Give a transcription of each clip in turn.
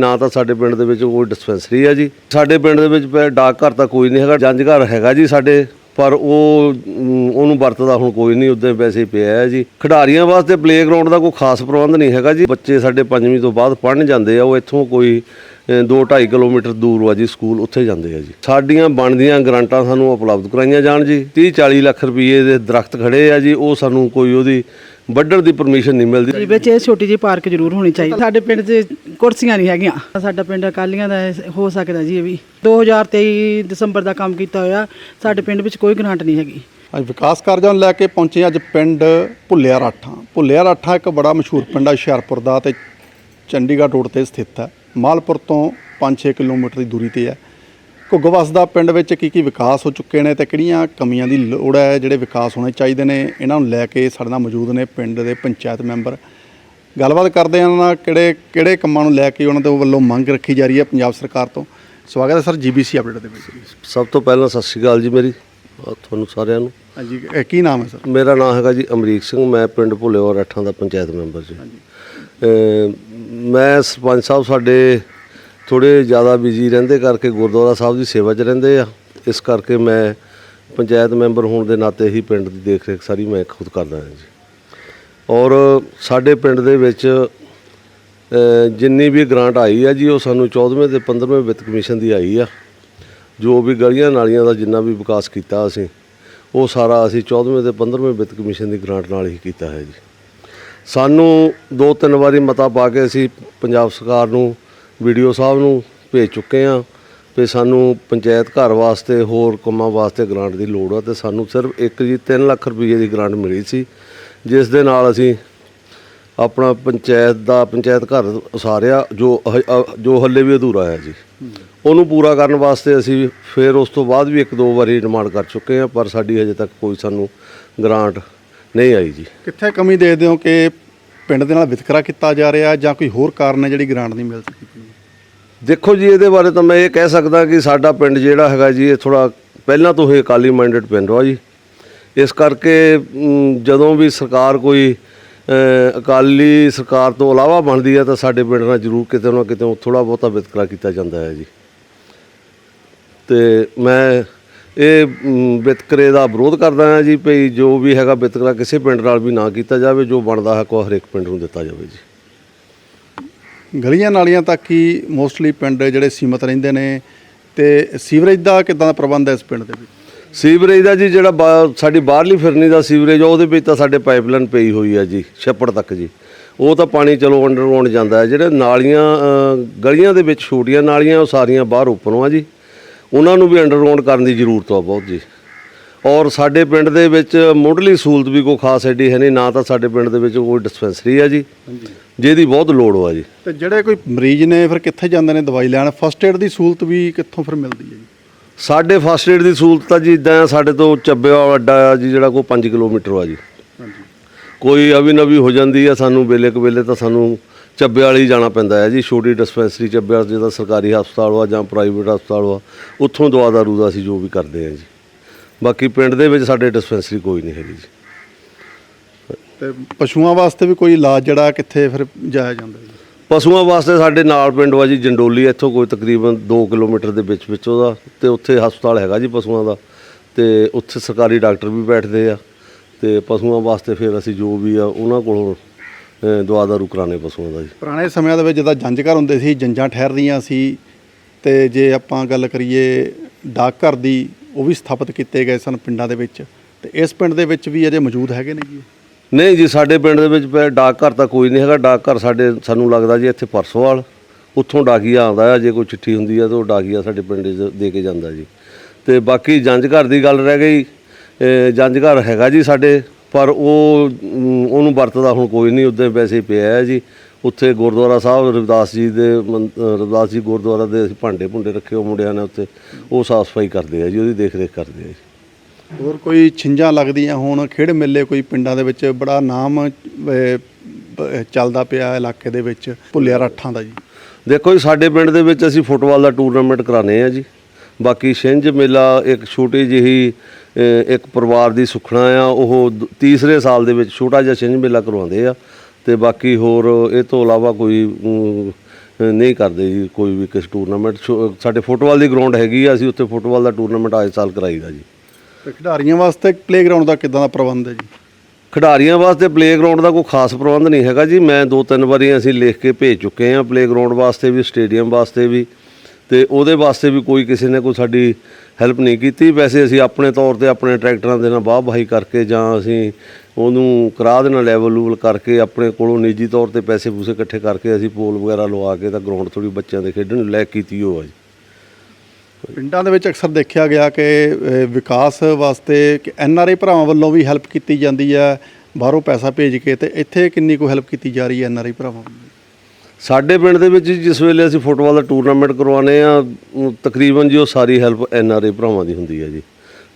ਨਾ ਤਾਂ ਸਾਡੇ ਪਿੰਡ ਦੇ ਵਿੱਚ ਕੋਈ ਡਿਸਪੈਂਸਰੀ ਆ ਜੀ। ਸਾਡੇ ਪਿੰਡ ਦੇ ਵਿੱਚ ਪੈ- ਡਾਕ ਘਰ ਤਾਂ ਕੋਈ ਨਹੀਂ ਹੈਗਾ ਜੰਜ ਘਰ ਹੈਗਾ ਜੀ ਸਾਡੇ, ਪਰ ਉਹ ਉਹਨੂੰ ਵਰਤਦਾ ਹੁਣ ਕੋਈ ਨਹੀਂ, ਉਦੋਂ ਪੈਸੇ ਪਿਆ ਹੈ ਜੀ। ਖਿਡਾਰੀਆਂ ਵਾਸਤੇ ਪਲੇਗਰਾਉਂਡ ਦਾ ਕੋਈ ਖਾਸ ਪ੍ਰਬੰਧ ਨਹੀਂ ਹੈਗਾ ਜੀ। ਬੱਚੇ ਸਾਡੇ ਪੰਜਵੀਂ ਤੋਂ ਬਾਅਦ ਪੜ੍ਹਨ ਜਾਂਦੇ ਆ, ਉਹ ਇੱਥੋਂ ਕੋਈ 2.5 ਕਿਲੋਮੀਟਰ ਦੂਰ ਆ ਜੀ ਸਕੂਲ, ਉੱਥੇ ਜਾਂਦੇ ਆ ਜੀ। ਸਾਡੀਆਂ ਬਣਦੀਆਂ ਗ੍ਰਾਂਟਾਂ ਸਾਨੂੰ ਉਪਲਬਧ ਕਰਾਈਆਂ ਜਾਣ ਜੀ। 30 40 ਲੱਖ ਰੁਪਏ ਦੇ ਦਰਖਤ ਖੜੇ ਆ ਜੀ, ਉਹ ਸਾਨੂੰ ਕੋਈ ਉਹਦੀ ਵੱਢਣ ਦੀ ਪਰਮਿਸ਼ਨ ਨਹੀਂ ਮਿਲਦੀ। ਜੀ ਵਿੱਚ ਇਹ ਛੋਟੀ ਜਿਹੀ ਪਾਰਕ ਜ਼ਰੂਰ ਹੋਣੀ ਚਾਹੀਦੀ। ਸਾਡੇ ਪਿੰਡ 'ਚ ਕੁਰਸੀਆਂ ਨਹੀਂ ਹੈਗੀਆਂ। ਸਾਡਾ ਪਿੰਡ ਅਕਾਲੀਆਂ ਦਾ ਹੈ- ਹੋ ਸਕਦਾ ਜੀ ਇਹ ਵੀ। 2023 ਦਸੰਬਰ ਦਾ ਕੰਮ ਕੀਤਾ ਹੋਇਆ। ਸਾਡੇ ਪਿੰਡ ਵਿੱਚ ਕੋਈ ਗ੍ਰਾਂਟ ਨਹੀਂ ਹੈਗੀ। ਅੱਜ ਵਿਕਾਸ ਕਾਰਜਾਂ ਨੂੰ ਲੈ ਕੇ ਪਹੁੰਚੇ ਅੱਜ ਪਿੰਡ ਭੁੱਲਿਆ ਰਾਠਾਂ। ਭੁੱਲਿਆ ਰਾਠਾਂ ਇੱਕ ਬੜਾ ਮਸ਼ਹੂਰ ਪਿੰਡ ਆ ਹੁਸ਼ਿਆਰਪੁਰ ਦਾ ਤੇ ਚੰਡੀਗੜ੍ਹ ਰੋਡ ਤੇ ਸਥਿਤ ਹੈ। ਮਾਲਪੁਰ ਤੋਂ 5-6 ਕਿਲੋਮੀਟਰ ਦੀ ਦੂਰੀ ਤੇ ਹੈ। ਘੁੱਗ ਵਸਦਾ ਪਿੰਡ ਵਿੱਚ ਕੀ ਕੀ ਵਿਕਾਸ ਹੋ ਚੁੱਕੇ ਨੇ ਤੇ ਕਿਹੜੀਆਂ ਕਮੀਆਂ ਦੀ ਲੋੜ ਹੈ ਜਿਹੜੇ ਵਿਕਾਸ ਹੋਣੇ ਚਾਹੀਦੇ ਨੇ? ਇਹਨਾਂ ਨੂੰ ਲੈ ਕੇ ਸਾਡੇ ਨਾਲ ਮੌਜੂਦ ਨੇ ਪਿੰਡ ਦੇ ਪੰਚਾਇਤ ਮੈਂਬਰ। ਗੱਲਬਾਤ ਕਰਦੇ ਹਾਂ ਉਹਨਾਂ ਨਾਲ ਕਿਹੜੇ ਕਿਹੜੇ ਕੰਮਾਂ ਨੂੰ ਲੈ ਕੇ ਉਹਨਾਂ ਦੇ ਵੱਲੋਂ ਮੰਗ ਰੱਖੀ ਜਾ ਰਹੀ ਹੈ ਪੰਜਾਬ ਸਰਕਾਰ ਤੋਂ। ਸਵਾਗਤ ਹੈ ਸਰ ਜੀਬੀਸੀ ਅਪਡੇਟ ਦੇ ਵਿੱਚ। ਸਭ ਤੋਂ ਪਹਿਲਾਂ ਸਤਿ ਸ਼੍ਰੀ ਅਕਾਲ ਜੀ ਮੇਰੀ ਤੁਹਾਨੂੰ ਸਾਰਿਆਂ ਨੂੰ। ਹਾਂਜੀ ਕੀ ਨਾਮ ਹੈ ਸਰ? ਮੇਰਾ ਨਾਮ ਹੈਗਾ ਜੀ ਅਮਰੀਕ ਸਿੰਘ ਮੈਂ ਪਿੰਡ ਭੁੱਲੇਵਾਲ ਅੱਠਾਂ ਦਾ ਪੰਚਾਇਤ ਮੈਂਬਰ ਜੀ। ਮੈਂ ਸਰਪੰਚ ਸਾਹਿਬ ਸਾਡੇ ਥੋੜੇ ਜ਼ਿਆਦਾ ਬਿਜ਼ੀ ਰਹਿੰਦੇ ਕਰਕੇ ਗੁਰਦੁਆਰਾ ਸਾਹਿਬ ਦੀ ਸੇਵਾ 'ਚ ਰਹਿੰਦੇ ਆ। ਇਸ ਕਰਕੇ ਮੈਂ ਪੰਚਾਇਤ ਮੈਂਬਰ ਹੋਣ ਦੇ ਨਾਤੇ ਹੀ ਪਿੰਡ ਦੀ ਦੇਖ ਰੇਖ ਸਾਰੀ ਮੈਂ ਖੁਦ ਕਰਦਾ ਹਾਂ ਜੀ। ਔਰ ਸਾਡੇ ਪਿੰਡ ਦੇ ਵਿੱਚ ਜਿੰਨੀ ਵੀ ਗ੍ਰਾਂਟ ਆਈ ਆ ਜੀ, ਉਹ ਸਾਨੂੰ 14ਵੇਂ ਤੇ 15ਵੇਂ ਵਿੱਤ ਕਮਿਸ਼ਨ ਦੀ ਆਈ ਆ। ਜੋ ਵੀ ਗਲੀਆਂ ਨਾਲੀਆਂ ਦਾ ਜਿੰਨਾ ਵੀ ਵਿਕਾਸ ਕੀਤਾ ਅਸੀਂ, ਉਹ ਸਾਰਾ ਅਸੀਂ 14ਵੇਂ ਤੇ 15ਵੇਂ ਵਿੱਤ ਕਮਿਸ਼ਨ ਦੀ ਗ੍ਰਾਂਟ ਨਾਲ ਹੀ ਕੀਤਾ ਹੈ ਜੀ। ਸਾਨੂੰ ਦੋ ਤਿੰਨ ਵਾਰੀ ਮਤਾ ਪਾ ਕੇ ਅਸੀਂ ਪੰਜਾਬ ਸਰਕਾਰ ਨੂੰ ਵੀਡੀਓ ਸਾਹਿਬ ਨੂੰ ਭੇਜ ਚੁੱਕੇ ਹਾਂ ਵੀ ਸਾਨੂੰ ਪੰਚਾਇਤ ਘਰ ਵਾਸਤੇ ਹੋਰ ਕੰਮਾਂ ਵਾਸਤੇ ਗ੍ਰਾਂਟ ਦੀ ਲੋੜ ਆ ਤੇ ਸਾਨੂੰ ਸਿਰਫ ਇੱਕ ਜੀ 3 ਲੱਖ ਰੁਪਏ ਦੀ ਗ੍ਰਾਂਟ ਮਿਲੀ ਸੀ, ਜਿਸ ਦੇ ਨਾਲ ਅਸੀਂ ਆਪਣਾ ਪੰਚਾਇਤ ਦਾ ਪੰਚਾਇਤ ਘਰ ਉਸਾਰਿਆ, ਜੋ ਹ- ਜੋ ਹੱਲੇ ਵੀ ਅਧੂਰਾ ਹੈ ਜੀ। ਉਹਨੂੰ ਪੂਰਾ ਕਰਨ ਵਾਸਤੇ ਅਸੀਂ ਫਿਰ ਉਸ ਤੋਂ ਬਾਅਦ ਵੀ ਇੱਕ ਦੋ ਵਾਰੀ ਡਿਮਾਂਡ ਕਰ ਚੁੱਕੇ ਹਾਂ, ਪਰ ਸਾਡੀ ਹਜੇ ਤੱਕ ਕੋਈ ਸਾਨੂੰ ਗ੍ਰਾਂਟ ਨਹੀਂ ਆਈ ਜੀ। ਕਿੱਥੇ ਕਮੀ ਦੇਖਦੇ ਹੋ ਕਿ ਪਿੰਡ ਦੇ ਨਾਲ ਵਿਤਕਰਾ ਕੀਤਾ ਜਾ ਰਿਹਾ ਜਾਂ ਕੋਈ ਹੋਰ ਕਾਰਨ ਹੈ ਜਿਹੜੀ ਗ੍ਰਾਂਟ ਨਹੀਂ ਮਿਲ ਸਕੀ? ਦੇਖੋ ਜੀ, ਇਹਦੇ ਬਾਰੇ ਤਾਂ ਮੈਂ ਇਹ ਕਹਿ ਸਕਦਾ ਕਿ ਸਾਡਾ ਪਿੰਡ ਜਿਹੜਾ ਹੈਗਾ ਜੀ, ਇਹ ਥੋੜਾ ਪਹਿਲਾਂ ਤੋਂ ਹੀ ਅਕਾਲੀ ਮਾਈਂਡਡ ਪਿੰਡ ਵਾ ਜੀ। ਇਸ ਕਰਕੇ ਜਦੋਂ ਵੀ ਸਰਕਾਰ ਕੋਈ ਅਕਾਲੀ ਸਰਕਾਰ ਤੋਂ ਇਲਾਵਾ ਬਣਦੀ ਹੈ ਤਾਂ ਸਾਡੇ ਪਿੰਡ ਨਾਲ ਜ਼ਰੂਰ ਕਿਤੇ ਨਾ ਕਿਤੇ ਥੋੜਾ ਬਹੁਤਾ ਵਿਤਕਰਾ ਕੀਤਾ ਜਾਂਦਾ ਹੈ ਜੀ। ਤੇ ਮੈਂ ਇਹ ਵਿਤਕਰੇ ਦਾ ਵਿਰੋਧ ਕਰਦਾ ਹਾਂ ਜੀ, ਭਈ ਜੋ ਵੀ ਹੈਗਾ ਵਿਤਕਰਾ ਕਿਸੇ ਪਿੰਡ ਨਾਲ ਵੀ ਨਾ ਕੀਤਾ ਜਾਵੇ, ਜੋ ਬਣਦਾ ਹੈ, ਕੋ ਹਰੇਕ ਪਿੰਡ ਨੂੰ ਦਿੱਤਾ ਜਾਵੇ ਜੀ। ਗਲੀਆਂ ਨਾਲੀਆਂ ਤੱਕ ਹੀ ਮੋਸਟਲੀ ਪਿੰਡ ਜਿਹੜੇ ਸੀਮਤ ਰਹਿੰਦੇ ਨੇ ਤੇ ਸੀਵਰੇਜ ਦਾ ਕਿਦਾਂ ਦਾ ਪ੍ਰਬੰਧ ਹੈ ਇਸ ਪਿੰਡ ਦੇ ਵਿੱਚ? ਸੀਵਰੇਜ ਦਾ ਜੀ ਜਿਹੜਾ ਸਾਡੀ ਬਾਹਰਲੀ ਫਿਰਨੀ ਦਾ ਸੀਵਰੇਜ ਆ ਉਹਦੇ ਵਿੱਚ ਤਾਂ ਸਾਡੇ ਪਾਈਪਲਾਈਨ ਪਈ ਹੋਈ ਹੈ ਜੀ ਛੱਪੜ ਤੱਕ ਜੀ। ਉਹ ਤਾਂ ਪਾਣੀ ਚਲੋ ਅੰਡਰਗਰਾਉਂਡ ਜਾਂਦਾ ਹੈ। ਜਿਹੜੇ ਨਾਲੀਆਂ ਗਲੀਆਂ ਦੇ ਵਿੱਚ ਛੋਟੀਆਂ ਨਾਲੀਆਂ ਉਹ ਸਾਰੀਆਂ ਬਾਹਰ ਓਪਨ ਆ ਜੀ। ਉਹਨਾਂ ਨੂੰ ਵੀ ਅੰਡਰਗਰਾਉਂਡ ਕਰਨ ਦੀ ਜ਼ਰੂਰਤ ਆ ਬਹੁਤ ਜੀ। ਔਰ ਸਾਡੇ ਪਿੰਡ ਦੇ ਵਿੱਚ ਮੁੱਢਲੀ ਸਹੂਲਤ ਵੀ ਕੋਈ ਖਾਸ ਐਡੀ ਹੈ ਨਹੀਂ ਨਾ ਤਾਂ ਸਾਡੇ ਪਿੰਡ ਦੇ ਵਿੱਚ ਕੋਈ ਡਿਸਪੈਂਸਰੀ ਹੈ ਜੀ। ਜਿਹਦੀ ਬਹੁਤ ਲੋੜ ਆ ਜੀ। ਤੇ ਜਿਹੜੇ ਕੋਈ ਮਰੀਜ਼ ਨੇ ਫਿਰ ਕਿੱਥੇ ਜਾਂਦੇ ਨੇ ਦਵਾਈ ਲੈਣ? ਫਸਟ ਏਡ ਦੀ ਸਹੂਲਤ ਵੀ ਕਿੱਥੋਂ ਫਿਰ ਮਿਲਦੀ ਹੈ ਜੀ? ਸਾਡੇ ਫਸਟ ਏਡ ਦੀ ਸਹੂਲਤ ਤਾਂ ਜੀ ਇਦਾਂ ਸਾਡੇ ਤੋਂ ਚੱਬਿਆ ਅੱਡਾ ਆ ਜੀ ਜਿਹੜਾ ਕੋਈ 5 ਕਿਲੋਮੀਟਰ ਆ ਜੀ। ਹਾਂਜੀ। ਕੋਈ ਅਵੀ ਨਵੀ ਹੋ ਜਾਂਦੀ ਹੈ ਸਾਨੂੰ ਵੇਲੇ ਕੁ ਵੇਲੇ ਤਾਂ ਸਾਨੂੰ ਚੱਬੇ ਵਾਲੀ ਜਾਣਾ ਪੈਂਦਾ ਹੈ ਜੀ ਛੋਟੀ ਡਿਸਪੈਂਸਰੀ ਚੱਬੇ ਵਾਲਾ ਜਿਹਦਾ ਸਰਕਾਰੀ ਹਸਪਤਾਲ ਵਾ ਜਾਂ ਪ੍ਰਾਈਵੇਟ ਹਸਪਤਾਲ ਵਾ ਉੱਥੋਂ ਦਵਾ ਦਾਰੂ ਦਾ ਅਸੀਂ ਜੋ ਵੀ ਕਰਦੇ ਹਾਂ ਜੀ। ਬਾਕੀ ਪਿੰਡ ਦੇ ਵਿੱਚ ਸਾਡੇ ਡਿਸਪੈਂਸਰੀ ਕੋਈ ਨਹੀਂ ਹੈਗੀ ਜੀ। ਤੇ ਪਸ਼ੂਆਂ ਵਾਸਤੇ ਵੀ ਕੋਈ ਇਲਾਜ ਜਿਹੜਾ ਕਿੱਥੇ ਫਿਰ ਜਾਇਆ ਜਾਂਦਾ ਜੀ? ਪਸ਼ੂਆਂ ਵਾਸਤੇ ਸਾਡੇ ਨਾਲ ਪਿੰਡ ਵਾ ਜੀ ਜੰਡੋਲੀ ਇੱਥੋਂ ਕੋਈ ਤਕਰੀਬਨ 2 ਕਿਲੋਮੀਟਰ ਦੇ ਵਿੱਚ ਵਿੱਚ ਉਹਦਾ ਤੇ ਉੱਥੇ ਹਸਪਤਾਲ ਹੈਗਾ ਜੀ ਪਸ਼ੂਆਂ ਦਾ ਤੇ ਉੱਥੇ ਸਰਕਾਰੀ ਡਾਕਟਰ ਵੀ ਬੈਠਦੇ ਆ ਤੇ ਪਸ਼ੂਆਂ ਵਾਸਤੇ ਫਿਰ ਅਸੀਂ ਜੋ ਵੀ ਆ ਉਹਨਾਂ ਕੋਲੋਂ ਦਵਾ ਦਾਰੂ ਕਰਾਣੇ ਪਸ਼ੂਆਂ ਦਾ ਜੀ। ਪੁਰਾਣੇ ਸਮਿਆਂ ਦੇ ਵਿੱਚ ਜਦੋਂ ਜੰਜ ਘਰ ਹੁੰਦੇ ਸੀ ਜੰਜਾਂ ਠਹਿਰਦੀਆਂ ਸੀ ਤੇ ਜੇ ਆਪਾਂ ਗੱਲ ਕਰੀਏ ਡਾਕ ਘਰ ਦੀ ਉਹ ਵੀ ਸਥਾਪਿਤ ਕੀਤੇ ਗਏ ਸਨ ਪਿੰਡਾਂ ਦੇ ਵਿੱਚ ਤੇ ਇਸ ਪਿੰਡ ਦੇ ਵਿੱਚ ਵੀ ਅਜੇ ਮੌਜੂਦ ਹੈਗੇ ਨੇ ਜੀ? ਨਹੀਂ ਜੀ ਸਾਡੇ ਪਿੰਡ ਦੇ ਵਿੱਚ ਪੈ- ਡਾਕ ਘਰ ਤਾਂ ਕੋਈ ਨਹੀਂ ਹੈਗਾ। ਡਾਕ ਘਰ ਸਾਡੇ ਸਾਨੂੰ ਲੱਗਦਾ ਜੀ ਇੱਥੇ ਪਰਸੋਵਾਲ। ਉੱਥੋਂ ਡਾਕੀਆ ਆਉਂਦਾ ਹੈ ਜੇ ਕੋਈ ਚਿੱਠੀ ਹੁੰਦੀ ਹੈ ਤਾਂ ਉਹ ਡਾਕੀਆ ਸਾਡੇ ਪਿੰਡ 'ਚ ਦੇ ਕੇ ਜਾਂਦਾ ਜੀ। ਤੇ ਬਾਕੀ ਜੰਜ ਘਰ ਦੀ ਗੱਲ ਰਹਿ ਗਈ। ਅਹ ਜੰਜ ਘਰ ਹੈਗਾ ਜੀ ਸਾਡੇ ਪਰ ਉਹ ਮ, ਉਹਨੂੰ ਵਰਤਦਾ ਹੁਣ ਕੋਈ ਨਹੀਂ। ਉੱਦਾਂ ਵੈਸੇ ਹੀ ਪਿਆ ਹੈ ਜੀ। ਉੱਥੇ ਗੁਰਦੁਆਰਾ ਸਾਹਿਬ ਰਵਿਦਾਸ ਜੀ ਦੇ ਮੰ- ਅਹ ਰਵਿਦਾਸ ਜੀ ਗੁਰਦੁਆਰਾ ਦੇ ਅਸੀਂ ਭਾਂਡੇ ਭੁੰਡੇ ਰੱਖੇ ਉਹ ਮੁੰਡਿਆਂ ਨੇ ਉੱਥੇ। ਉਹ ਸਾਫ਼ ਸਫ਼ਾਈ ਕਰਦੇ ਆ ਜੀ ਉਹਦੀ ਦੇਖ ਰੇਖ ਕਰਦੇ ਆ ਜੀ। ਹੋਰ ਕੋਈ ਛਿੰਝਾਂ ਲੱਗਦੀਆਂ ਹੋਣ, ਖੇਡ ਮੇਲੇ ਕੋਈ ਪਿੰਡਾਂ ਦੇ ਵਿੱਚ, ਬੜਾ ਨਾਮ ਚੱਲਦਾ ਪਿਆ ਇਲਾਕੇ ਦੇ ਵਿੱਚ, ਭੁੱਲਿਆ ਰਾਠਾਂ ਦਾ ਜੀ। ਦੇਖੋ ਜੀ, ਸਾਡੇ ਪਿੰਡ ਦੇ ਵਿੱਚ ਅਸੀਂ ਫੁੱਟਬਾਲ ਦਾ ਟੂਰਨਾਮੈਂਟ ਕਰਾਣੇ ਆ ਜੀ। ਬਾਕੀ ਛਿੰਝ ਮੇਲਾ ਇੱਕ ਛੋਟੀ ਜਿਹੀ ਇੱਕ ਪਰਿਵਾਰ ਦੀ ਸੁਖਣਾ ਆ, ਉਹ ਦ- ਤੀਸਰੇ ਸਾਲ ਦੇ ਵਿੱਚ ਛੋਟਾ ਜਿਹਾ ਛਿੰਝ ਮੇਲਾ ਕਰਵਾਉਂਦੇ ਆ। ਤੇ ਬਾਕੀ ਹੋਰ, ਇਹ ਤੋਂ ਇਲਾਵਾ ਕੋਈ ਨਹੀਂ ਕਰਦੇ ਜੀ, ਕੋਈ ਵੀ ਕਿਸ ਟੂਰਨਾਮੈਂਟ। ਸਾਡੇ ਫੁੱਟਬਾਲ ਦੀ ਗਰਾਊਂਡ ਹੈਗੀ ਆ, ਅਸੀਂ ਉੱਥੇ ਫੁੱਟਬਾਲ ਦਾ ਟੂਰਨਾਮੈਂਟ ਆਏ ਸਾਲ ਕਰਾਈਦਾ ਜੀ। ਤੇ ਖਿਡਾਰੀਆਂ ਵਾਸਤੇ ਪਲੇਗਰਾਉਂਡ ਦਾ ਕਿੱਦਾਂ ਦਾ ਪ੍ਰਬੰਧ ਹੈ ਜੀ? ਖਿਡਾਰੀਆਂ ਵਾਸਤੇ ਪਲੇਗਰਾਉਂਡ ਦਾ ਕੋਈ ਖਾਸ ਪ੍ਰਬੰਧ ਨਹੀਂ ਹੈਗਾ ਜੀ। ਮੈਂ ਦੋ ਤਿੰਨ ਵਾਰੀ ਅਸੀਂ ਲਿਖ ਕੇ ਭੇਜ ਚੁੱਕੇ ਹਾਂ ਪਲੇਗਰਾਉਂਡ ਵਾਸਤੇ ਵੀ ਸਟੇਡੀਅਮ ਵਾਸਤੇ ਵੀ। ਤੇ ਉਹਦੇ ਵਾਸਤੇ ਵੀ ਕੋਈ ਕਿਸੇ ਨੇ ਕੋਈ ਸਾਡੀ ਹੈਲਪ ਨਹੀਂ ਕੀਤੀ। ਵੈਸੇ ਅਸੀਂ ਆਪਣੇ ਤੌਰ ਤੇ ਆਪਣੇ ਟਰੈਕਟਰਾਂ ਦੇ ਨਾਲ ਵਾਹ ਵਾਹੀ ਕਰਕੇ ਜਾਂ ਅਸੀਂ ਉਹਨੂੰ ਕਰਾ ਦੇਣਾ ਲੈਵਲ ਲੂਵਲ ਕਰਕੇ ਆਪਣੇ ਕੋਲੋਂ ਨਿੱਜੀ ਤੌਰ ਤੇ ਪੈਸੇ ਪੂਸੇ ਇਕੱਠੇ ਕਰਕੇ ਅਸੀਂ ਪੋਲ ਵਗੈਰਾ ਲਵਾ ਕੇ ਤਾਂ ਗਰਾਊਂਡ ਥੋੜੀ ਬੱਚਿਆਂ ਦੇ ਖੇਡਣ ਲੈ ਕੀਤੀ ਹੋ ਆ ਜੀ। ਪਿੰਡਾਂ ਦੇ ਵਿੱਚ ਅਕਸਰ ਦੇਖਿਆ ਗਿਆ ਕਿ ਵਿਕਾਸ ਵਾਸਤੇ ਐਨ ਆਰ ਆਈ ਭਰਾਵਾਂ ਵੱਲੋਂ ਵੀ ਹੈਲਪ ਕੀਤੀ ਜਾਂਦੀ ਹੈ, ਬਾਹਰੋਂ ਪੈਸਾ ਭੇਜ ਕੇ ਤੇ ਇੱਥੇ ਕਿੰਨੀ ਕੁ ਹੈਲਪ ਕੀਤੀ ਜਾ ਰਹੀ ਹੈ ਐਨ ਆਰ ਆਈ ਭਰਾਵਾਂ ਵੱਲੋਂ? ਸਾਡੇ ਪਿੰਡ ਦੇ ਵਿੱਚ ਜਿਸ ਵੇਲੇ ਅਸੀਂ ਫੁੱਟਬਾਲ ਦਾ ਟੂਰਨਾਮੈਂਟ ਕਰਵਾਉਂਦੇ ਆ ਤਕਰੀਬਨ ਜੀ ਉਹ ਸਾਰੀ ਹੈਲਪ ਐਨ ਆਰ ਆਈ ਭਰਾਵਾਂ ਦੀ ਹੁੰਦੀ ਹੈ ਜੀ।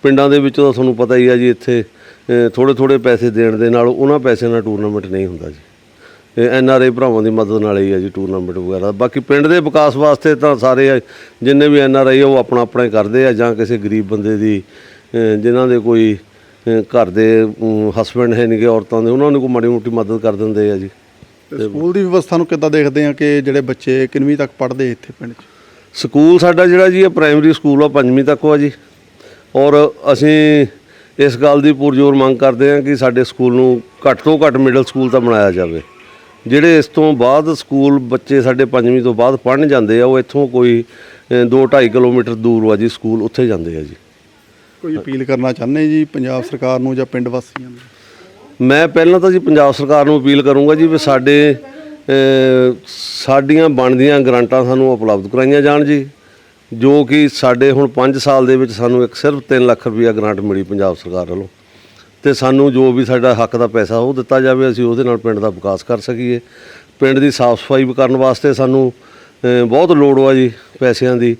ਪਿੰਡਾਂ ਦੇ ਵਿੱਚੋਂ ਤਾਂ ਤੁਹਾਨੂੰ ਪਤਾ ਹੀ ਆ ਜੀ ਇੱਥੇ ਥੋੜੇ ਥੋੜੇ ਪੈਸੇ ਦੇਣ ਦੇ ਨਾਲ ਉਹਨਾਂ ਪੈਸਿਆਂ ਨਾਲ ਟੂਰਨਾਮੈਂਟ ਨਹੀਂ ਹੁੰਦਾ ਜੀ। ਐਨ ਆਰ ਆਈ ਭਰਾਵਾਂ ਦੀ ਮਦਦ ਨਾਲ ਹੀ ਆ ਜੀ ਟੂਰਨਾਮੈਂਟ ਵਗੈਰਾ। ਬਾਕੀ ਪਿੰਡ ਦੇ ਵਿਕਾਸ ਵਾਸਤੇ ਤਾਂ ਸਾਰੇ ਆ, ਜਿੰਨੇ ਵੀ ਐਨ ਆਰ ਆਈ ਉਹ ਆਪਣਾ ਆਪਣਾ ਹੀ ਕਰਦੇ ਆ ਜਾਂ ਕਿਸੇ ਗਰੀਬ ਬੰਦੇ ਦੀ ਜਿਨ੍ਹਾਂ ਦੇ ਕੋਈ ਘਰ ਦੇ ਹਸਬੰਡ ਹੈ ਨਹੀਂਗੇ ਔਰਤਾਂ ਦੇ ਉਹਨਾਂ ਨੂੰ ਕੋਈ ਮਾੜੀ ਮੋਟੀ ਮਦਦ ਕਰ ਦਿੰਦੇ ਆ ਜੀ। ਸਕੂਲ ਦੀ ਵਿਵਸਥਾ ਨੂੰ ਕਿੱਦਾਂ ਦੇਖਦੇ ਆ ਕਿ ਜਿਹੜੇ ਬੱਚੇ ਕਿੰਨਵੀਂ ਤੱਕ ਪੜ੍ਹਦੇ ਇੱਥੇ ਪਿੰਡ 'ਚ? ਸਕੂਲ ਸਾਡਾ ਜਿਹੜਾ ਜੀ ਇਹ ਪ੍ਰਾਇਮਰੀ ਸਕੂਲ ਆ ਪੰਜਵੀਂ ਤੱਕ ਆ ਜੀ। ਔਰ ਅਸੀਂ ਇਸ ਗੱਲ ਦੀ ਪੁਰਜ਼ੋਰ ਮੰਗ ਕਰਦੇ ਹਾਂ ਕਿ ਸਾਡੇ ਸਕੂਲ ਨੂੰ ਘੱਟ ਤੋਂ ਘੱਟ ਮਿਡਲ ਸਕੂਲ ਤਾਂ ਬਣਾਇਆ ਜਾਵੇ। ਜਿਹੜੇ ਇਸ ਤੋਂ ਬਾਅਦ ਸਕੂਲ ਬੱਚੇ ਸਾਡੇ ਪੰਜਵੀਂ ਤੋਂ ਬਾਅਦ ਪੜ੍ਹਨ ਜਾਂਦੇ ਆ ਉਹ ਇੱਥੋਂ ਕੋਈ 2.5 ਕਿਲੋਮੀਟਰ ਦੂਰ ਆ ਜੀ ਸਕੂਲ ਉੱਥੇ ਜਾਂਦੇ ਆ ਜੀ। ਕੋਈ ਅਪੀਲ ਕਰਨਾ ਚਾਹੁੰਦੇ ਜੀ ਪੰਜਾਬ ਸਰਕਾਰ ਨੂੰ ਜਾਂ ਪਿੰਡ ਵਾਸੀਆਂ ਨੂੰ? ਮੈਂ ਪਹਿਲਾਂ ਤਾਂ ਜੀ ਪੰਜਾਬ ਸਰਕਾਰ ਨੂੰ ਅਪੀਲ ਕਰੂੰਗਾ ਜੀ ਵੀ ਸਾਡੇ ਸਾਡੀਆਂ ਬਣਦੀਆਂ ਗ੍ਰਾਂਟਾਂ ਸਾਨੂੰ ਉਪਲਬਧ ਕਰਾਈਆਂ ਜਾਣ ਜੀ ਜੋ ਕਿ ਸਾਡੇ ਹੁਣ 5 ਸਾਲ ਦੇ ਵਿੱਚ ਸਾਨੂੰ ਇੱਕ ਸਿਰਫ 3 ਲੱਖ ਰੁਪਈਆ ਗ੍ਰਾਂਟ ਮਿਲੀ ਪੰਜਾਬ ਸਰਕਾਰ ਵੱਲੋਂ। ਤੇ ਸਾਨੂੰ ਜੋ ਵੀ ਸਾਡਾ ਹੱਕ ਦਾ ਪੈਸਾ ਉਹ ਦਿੱਤਾ ਜਾਵੇ, ਅਸੀਂ ਉਹਦੇ ਨਾਲ ਪਿੰਡ ਦਾ ਵਿਕਾਸ ਕਰ ਸਕੀਏ। ਪਿੰਡ ਦੀ ਸਾਫ਼ ਸਫ਼ਾਈ ਕਰਨ ਵਾਸਤੇ ਸਾਨੂੰ ਬਹੁਤ ਲੋੜ ਆ ਜੀ ਪੈਸਿਆਂ ਦੀ।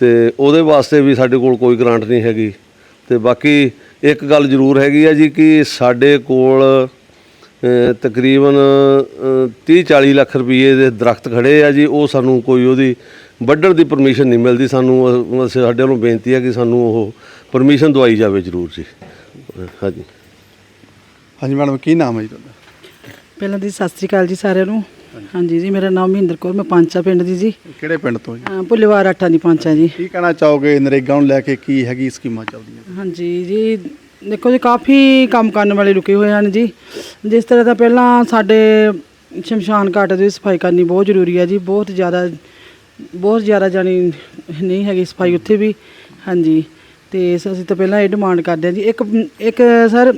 ਤੇ ਉਹਦੇ ਵਾਸਤੇ ਵੀ ਸਾਡੇ ਕੋਲ ਕੋਈ ਗ੍ਰਾਂਟ ਨਹੀਂ ਹੈਗੀ। ਤੇ ਬਾਕੀ ਇੱਕ ਗੱਲ ਜ਼ਰੂਰ ਹੈਗੀ ਆ ਜੀ ਕਿ ਸਾਡੇ ਕੋਲ ਤਕਰੀਬਨ 30 40 ਲੱਖ ਰੁਪਏ ਦੇ ਦਰਖਤ ਖੜੇ ਆ ਜੀ, ਉਹ ਸਾਨੂੰ ਕੋਈ ਉਹਦੀ ਵੱਢਣ ਦੀ ਪਰਮਿਸ਼ਨ ਨਹੀਂ ਮਿਲਦੀ। ਸਾਨੂੰ ਸਾਡੇ ਵੱਲੋਂ ਬੇਨਤੀ ਹੈ ਕਿ ਸਾਨੂੰ ਉਹ ਪਰਮਿਸ਼ਨ ਦਵਾਈ ਜਾਵੇ ਜ਼ਰੂਰ ਜੀ। ਹਾਂਜੀ। ਹਾਂਜੀ ਮੈਡਮ ਕੀ ਨਾਮ ਹੈ ਜੀ ਤੁਹਾਡਾ? ਪਹਿਲਾਂ ਦੀ ਸਤਿ ਸ੍ਰੀ ਅਕਾਲ ਜੀ ਸਾਰਿਆਂ ਨੂੰ। ਹਾਂਜੀ ਜੀ ਮੇਰਾ ਨਾਮ ਮਹਿੰਦਰ ਕੌਰ ਮੈਂ ਪੰਚਾ ਪਿੰਡ ਦੀ ਜੀ। ਕਿਹੜੇ ਪਿੰਡ ਤੋਂ ਜੀ? ਅਹ ਭੁੱਲੇਵਾਲ ਆਟਾ ਦੀ ਪੰਚਾ ਜੀ। ਕੀ ਕਹਿਣਾ ਚਾਹੋਗੇ ਨਰੇਗਾ ਨੂੰ ਲੈ ਕੇ ਕੀ ਹੈਗੀ ਸਕੀਮਾਂ ਚੱਲਦੀਆਂ? ਹਾਂਜੀ ਜੀ ਦੇਖੋ ਜੀ ਕਾਫੀ ਕੰਮ ਕਰਨ ਵਾਲੇ ਰੁਕੇ ਹੋਏ ਹਨ ਜੀ। ਜਿਸ ਤਰ੍ਹਾਂ ਦਾ ਪਹਿਲਾਂ ਸਾਡੇ ਸ਼ਮਸ਼ਾਨ ਘਾਟ ਦੀ ਸਫ਼ਾਈ ਕਰਨੀ ਬਹੁਤ ਜ਼ਰੂਰੀ ਹੈ ਜੀ। ਬਹੁਤ ਜ਼ਿਆਦਾ ਬਹੁਤ ਜ਼ਿਆਦਾ ਜਾਣੀ ਨਹੀਂ ਹੈਗੀ ਸਫ਼ਾਈ ਉੱਥੇ ਵੀ। ਹਾਂਜੀ। ਤੇ ਅਸੀਂ ਤਾਂ ਪਹਿਲਾਂ ਇਹ ਡਿਮਾਂਡ ਕਰਦੇ ਹਾਂ ਜੀ। ਇੱਕ ਇੱਕ ਸਰ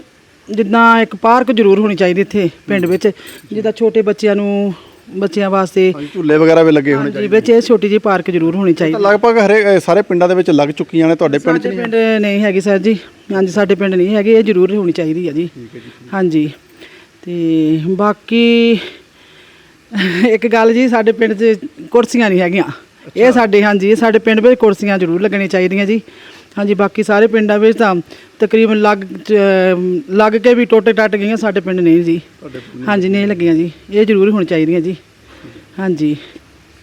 ਜਿੱਦਾਂ ਇੱਕ ਪਾਰਕ ਜ਼ਰੂਰ ਹੋਣੀ ਚਾਹੀਦੀ ਇੱਥੇ ਪਿੰਡ ਵਿੱਚ ਜਿੱਦਾਂ ਛੋਟੇ ਬੱਚਿਆਂ ਨੂੰ ਬੱਚਿਆਂ ਵਾਸਤੇ। ਝੂਲੇ ਵਗੈਰਾ ਵੀ ਲੱਗੇ ਹੋਣੇ ਜੀ ਵਿੱਚ ਇਹ ਛੋਟੀ ਜਿਹੀ ਪਾਰਕ ਜ਼ਰੂਰ ਹੋਣੀ ਚਾਹੀਦੀ। ਲਗਭਗ ਹਰੇ ਸਾਰੇ ਪਿੰਡਾਂ ਦੇ ਵਿੱਚ ਲੱਗ ਚੁੱਕੀਆਂ ਨੇ ਤੁਹਾਡੇ ਪਿੰਡ 'ਚ ਸਾਡੇ ਪਿੰਡ ਨਹੀਂ ਹੈਗੀ ਸਰ ਜੀ। ਹਾਂਜੀ ਸਾਡੇ ਪਿੰਡ ਨਹੀਂ ਹੈਗੀ ਇਹ ਜ਼ਰੂਰ ਹੋਣੀ ਚਾਹੀਦੀ ਹੈ ਜੀ। ਹਾਂਜੀ। ਤੇ ਬਾਕੀ ਇੱਕ ਗੱਲ ਜੀ ਸਾਡੇ ਪਿੰਡ 'ਚ ਕੁਰਸੀਆਂ ਨਹੀਂ ਹੈਗੀਆਂ। ਇਹ ਸਾਡੇ ਹਾਂਜੀ ਇਹ ਸਾਡੇ ਪਿੰਡ ਵਿੱਚ ਕੁਰਸੀਆਂ ਜ਼ਰੂਰ ਲੱਗਣੀਆਂ ਚਾਹੀਦੀਆਂ ਜੀ। ਹਾਂਜੀ ਬਾਕੀ ਸਾਰੇ ਪਿੰਡਾਂ ਵਿੱਚ ਤਾਂ ਤਕਰੀਬਨ ਲੱਗ ਲੱਗ ਕੇ ਵੀ ਟੁੱਟ ਟੱਟ ਗਈਆਂ ਸਾਡੇ ਪਿੰਡ ਨਹੀਂ ਜੀ। ਹਾਂਜੀ ਨਹੀਂ ਲੱਗੀਆਂ ਜੀ। ਇਹ ਜ਼ਰੂਰ ਹੋਣੀ ਚਾਹੀਦੀਆਂ ਜੀ। ਹਾਂਜੀ।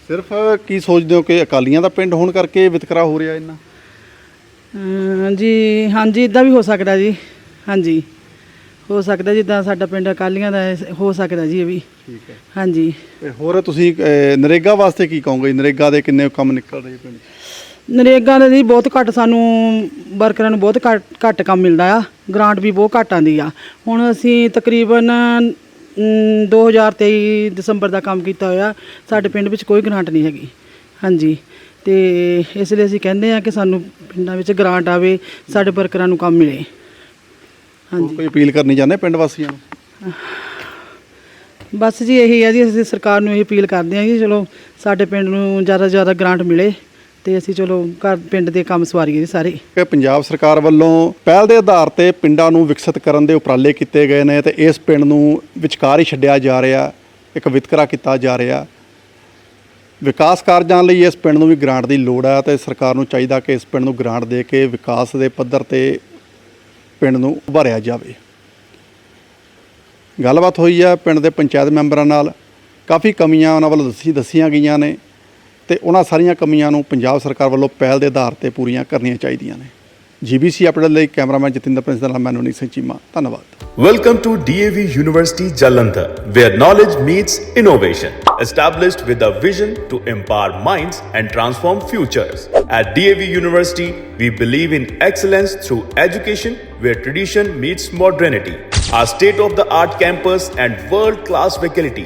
ਸਿਰਫ ਕੀ ਸੋਚਦੇ ਹੋ ਕਿ ਅਕਾਲੀਆਂ ਦਾ ਪਿੰਡ ਹੋਣ ਕਰਕੇ ਵਿਤਕਰਾ ਹੋ ਰਿਹਾ ਅਮ ਜੀ ਹਾਂਜੀ ਇਦਾਂ ਵੀ ਹੋ ਸਕਦਾ ਜੀ। ਹਾਂਜੀ। ਹੋ ਸਕਦਾ ਜਿੱਦਾਂ ਸਾਡਾ ਪਿੰਡ ਅਕਾਲੀਆਂ ਦਾ ਹੈ, ਸਕਦਾ ਜੀ ਇਹ ਵੀ। ਠੀਕ ਹੈ। ਹਾਂਜੀ। ਹੋਰ ਤੁਸੀਂ ਨਰੇਗਾ ਵਾਸਤੇ ਕੀ ਕਹੋਗੇ? ਨਰੇਗਾ ਦੇ ਕਿੰਨੇ ਕੰਮ ਨਿਕਲ ਰਹੇ ਪਿੰਡ? ਨਰੇਗਾ ਦਾ ਜੀ ਬਹੁਤ ਘੱਟ ਸਾਨੂੰ ਵਰਕਰਾਂ ਨੂੰ ਬਹੁਤ ਘੱਟ ਘੱਟ ਕੰਮ ਮਿਲਦਾ ਆ। ਗ੍ਰਾਂਟ ਵੀ ਬਹੁਤ ਘੱਟ ਆਉਂਦੀ ਆ। ਹੁਣ ਅਸੀਂ ਤਕਰੀਬਨ ਅਮ, 2023 ਦਸੰਬਰ ਦਾ ਕੰਮ ਕੀਤਾ ਹੋਇਆ। ਸਾਡੇ ਪਿੰਡ ਵਿੱਚ ਕੋਈ ਗ੍ਰਾਂਟ ਨਹੀਂ ਹੈਗੀ। ਹਾਂਜੀ। ਤੇ ਇਸ ਲਈ ਅਸੀਂ ਕਹਿੰਦੇ ਆ ਕਿ ਸਾਨੂੰ ਪਿੰਡਾਂ ਵਿੱਚ ਗ੍ਰਾਂਟ ਆਵੇ ਸਾਡੇ ਵਰਕਰਾਂ ਨੂੰ ਕੰਮ ਮਿਲੇ। ਹੋਰ ਕੋਈ ਅਪੀਲ ਕਰਨੀ ਚਾਹੁੰਦੇ ਪਿੰਡ ਵਾਸੀਆਂ ਨੂੰ? ਬਸ ਜੀ ਇਹੀ ਹੈ ਜੀ ਅਸੀਂ ਸਰਕਾਰ ਨੂੰ ਇਹ ਅਪੀਲ ਕਰਦੇ ਹਾਂ ਕਿ ਚਲੋ ਸਾਡੇ ਪਿੰਡ ਨੂੰ ਜ਼ਿਆਦਾ ਤੋਂ ਜ਼ਿਆਦਾ ਗ੍ਰਾਂਟ ਮਿਲੇ। ਤੇ ਅਸੀਂ ਚਲੋ ਘਰ ਪਿੰਡ ਦੇ ਕੰਮ ਸਵਾਰੀਏ ਜੀ ਸਾਰੇ। ਕਿ ਪੰਜਾਬ ਸਰਕਾਰ ਵੱਲੋਂ ਪਹਿਲ ਦੇ ਆਧਾਰ ਤੇ ਪਿੰਡਾਂ ਨੂੰ ਵਿਕਸਿਤ ਕਰਨ ਦੇ ਉਪਰਾਲੇ ਕੀਤੇ ਗਏ ਨੇ ਤੇ ਇਸ ਪਿੰਡ ਨੂੰ ਵਿਚਕਾਰ ਹੀ ਛੱਡਿਆ ਜਾ ਰਿਹਾ, ਇੱਕ ਵਿਤਕਰਾ ਕੀਤਾ ਜਾ ਰਿਹਾ। ਵਿਕਾਸ ਕਾਰਜਾਂ ਲਈ ਇਸ ਪਿੰਡ ਨੂੰ ਵੀ ਗ੍ਰਾਂਟ ਦੀ ਲੋੜ ਹੈ ਤੇ ਸਰਕਾਰ ਨੂੰ ਚਾਹੀਦਾ ਕਿ ਇਸ ਪਿੰਡ ਨੂੰ ਗ੍ਰਾਂਟ ਦੇ ਕੇ ਵਿਕਾਸ ਦੇ ਪੱਧਰ ਤੇ ਪਿੰਡ ਨੂੰ ਉਭਾਰਿਆ ਜਾਵੇ। ਗੱਲਬਾਤ ਹੋਈ ਹੈ ਪਿੰਡ ਦੇ ਪੰਚਾਇਤ ਮੈਂਬਰਾਂ ਨਾਲ। ਕਾਫੀ ਕਮੀਆਂ ਉਹਨਾਂ ਵੱਲੋਂ ਦੱਸੀ ਦੱਸੀਆਂ ਗਈਆਂ ਨੇ। ਤੇ ਉਹਨਾਂ ਸਾਰੀਆਂ ਕਮੀਆਂ ਨੂੰ ਪੰਜਾਬ ਸਰਕਾਰ ਵੱਲੋਂ ਪਹਿਲ ਦੇ ਆਧਾਰ ਤੇ ਪੂਰੀਆਂ ਕਰਨੀਆਂ ਚਾਹੀਦੀਆਂ ਨੇ ਜੀਬੀਸੀ ਅਪਡੇਟ ਲਈ ਕੈਮਰਾਮੈਨ ਜਤਿੰਦਰ ਪ੍ਰਿੰਸ ਦੇ ਨਾਲ ਮੈਂ ਨਵਨੀਤ ਸਿੰਘ ਚੀਮਾ ਧੰਨਵਾਦ Welcome to DAV University Jalandhar, where knowledge meets innovation. Established with a vision to empower minds and transform futures. At DAV University, we believe in excellence through education where tradition meets modernity. Our state of the art campus and world class faculty